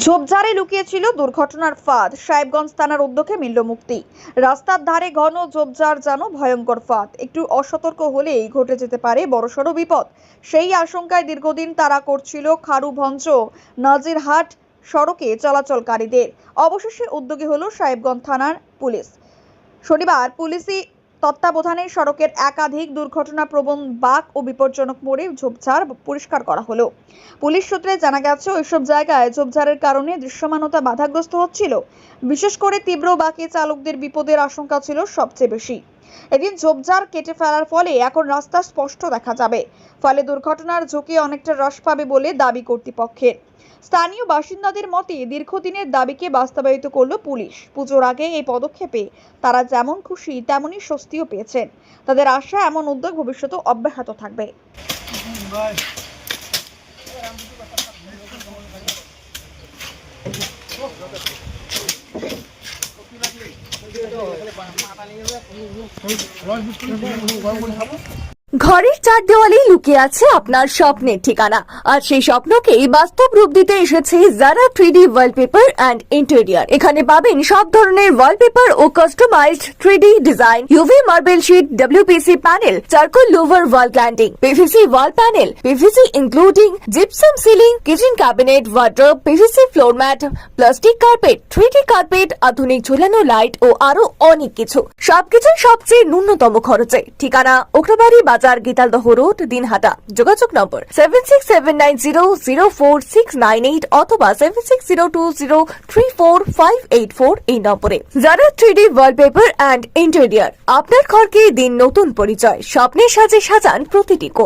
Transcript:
ঝোপঝাড়ে লুকিয়েছিল দুর্ঘটনার ফাঁদ। সাহেবগঞ্জ থানার উদ্যোগে মিলল মুক্তি। রাস্তার ধারে ঘন ঝোপঝাড় যেন ভয়ঙ্কর ফাঁদ। একটু অসতর্ক হলেই ঘটে যেতে পারে বড়সড় বিপদ। সেই আশঙ্কায় দীর্ঘদিন তারা করছিল খারুভঞ্জ নাজিরহাট সড়কে চলাচলকারীদের। অবশেষে উদ্যোগী হলো সাহেবগঞ্জ থানার পুলিশ। শনিবার পুলিশি তত্ত্বাবধানে সড়কের একাধিক দুর্ঘটনা প্রবণ বাক ও বিপজ্জনক মোড়ে ঝোপঝাড় পরিষ্কার করা হলো। পুলিশ সূত্রে জানা গেছে, ওইসব জায়গায় ঝোপঝাড়ের কারণে দৃশ্যমানতা বাধাগ্রস্ত হচ্ছিল। বিশেষ করে তীব্র বাকি চালকদের বিপদের আশঙ্কা ছিল সবচেয়ে বেশি। এদিন ঝোপঝাড় কেটে ফেলার ফলে এখন রাস্তা স্পষ্ট দেখা যাবে। ফলে দুর্ঘটনার ঝুঁকি অনেকটা হ্রাস পাবে বলে দাবি কর্তৃপক্ষের। স্থানীয় বাসিন্দাদের মতে, দীর্ঘদিনের দাবিকে বাস্তবায়িত করল পুলিশ। পুজোর আগে এই পদক্ষেপে তারা যেমন খুশি, তেমনই স্বস্তিও পেয়েছেন। তাদের আশা, এমন উদ্যোগ ভবিষ্যতে অব্যাহত থাকবে। রস বিস্কুট গরম করে খাব ঘরের চার দেওয়ালেই লুকিয়ে আছে আপনার স্বপ্নের ঠিকানা। আর সেই স্বপ্নকেই বাস্তব রূপ দিতে এসেছে Zara three D wallpaper and interior এখানে পাবেন সব ধরনের ওয়ালপেপার ও customised three D design UV marble sheet WPC panel charcoal louvre wall cladding PVC wall panel PVC including gypsum ceiling kitchen cabinet wardrobe PVC floor mat plastic carpet three D carpet আধুনিক ঝুলানো light ও আরও অনেক কিছু। সবকিছুই সবচেয়ে ন্যূনতম খরচে। ঠিকানা ওকরাবাড়ি বাজার গীতালদহ রোড, দিনহাটা। যোগাযোগ নম্বর seven six seven nine zero zero four six nine eight অথবা seven six zero two zero three four five eight four এই নম্বরে। যারা থ্রিডি ওয়ালপেপার অ্যান্ড ইন্টেরিয়ার আপনার ঘরকে দিন নতুন পরিচয়। স্বপ্নের সাজে সাজান প্রতিটি কোণ।